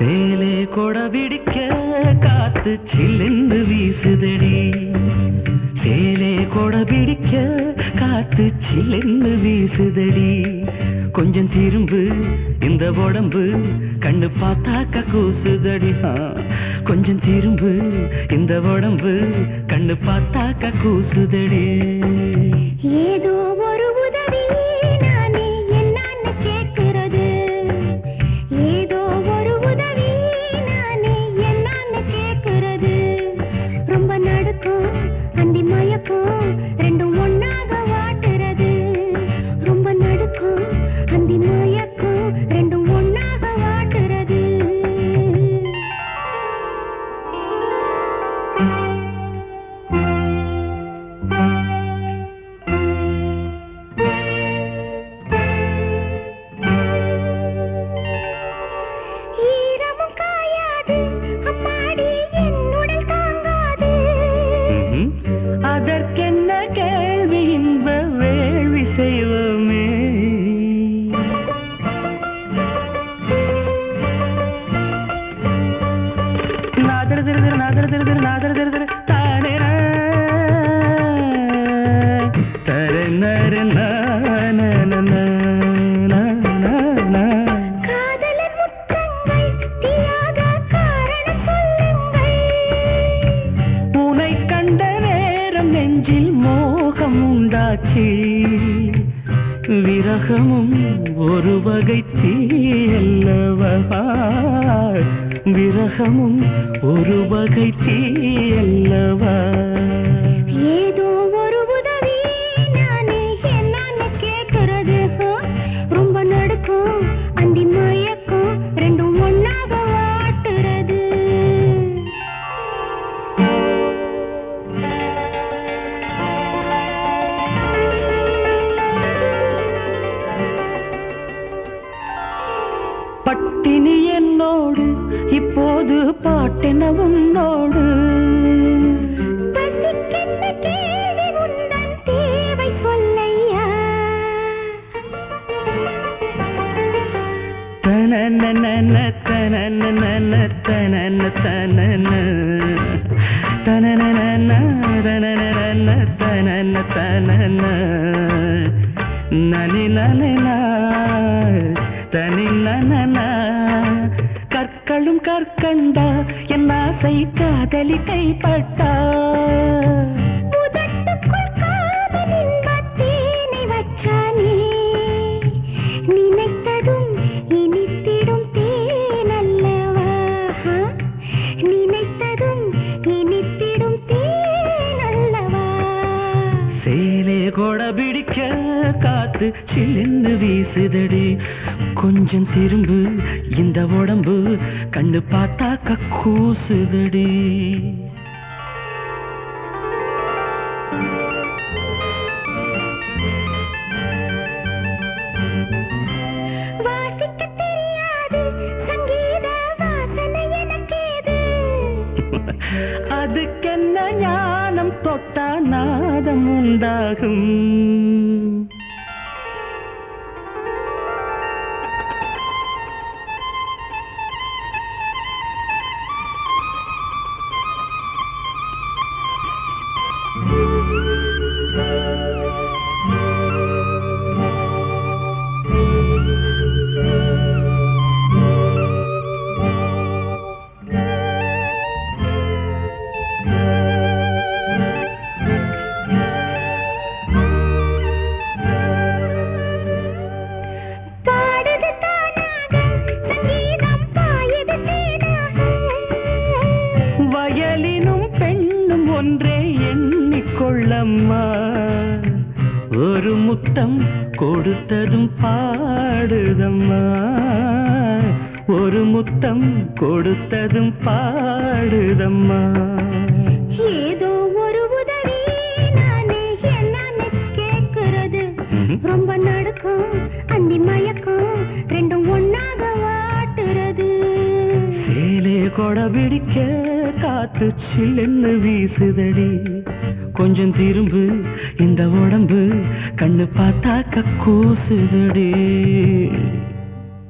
சேலே கொட பிடிக்க காத்து சில்லுன்னு வீசுதடி. சேலே கொட பிடிக்க காத்து சில்லுன்னு வீசுதடி. கொஞ்சம் திரும்பு இந்த உடம்பு கண்ணு பார்த்தாக்க கூசுதடி. கொஞ்சம் திரும்பு இந்த உடம்பு கண்ணு பார்த்தாக்க கூசுதடி. ஏதோ ஒரு விரகமும் ஒரு வகை தீயல்லவா? விரகமும் ஒரு வகை தீ தனனனன தனனனன தனன தனன. தனனனன தனனனன தனன தனன. நனி கற்களும் கற்கண்டா என் ஆசை காதலி கைப்பட்டா கொட பிடிக்க காத்து சில்லுன்னு வீசுதடி. கொஞ்சம் திரும்பு இந்த உடம்பு கண்ணு பார்த்தாக்க கூசுதடி வாசிக்கத் தெரியாது சங்கீத வாசனை எனக்கேது. அதுக்கென்ன ஞானம் தொட்டா நாதம் உண்டாகும். எண்ணிக்கொள்ளம்மா ஒரு முத்தம் கொடுத்ததும் பாடுதம்மா. ஒரு முத்தம் கொடுத்ததும் பாடுதம்மா. ஏதோ ஒரு உதவி நானே என்னான்னு கேட்கிறது. ரொம்ப நடுக்கும் அந்தி மயக்கும் ரெண்டும் ஒன்னாக வாட்டுறது சேலே கொட பிடிக்க காத்து சில்லுன்னு வீசுதடி. கொஞ்சம் திரும்பு இந்த உடம்பு கண்ணு பார்த்தா கூசுதடி.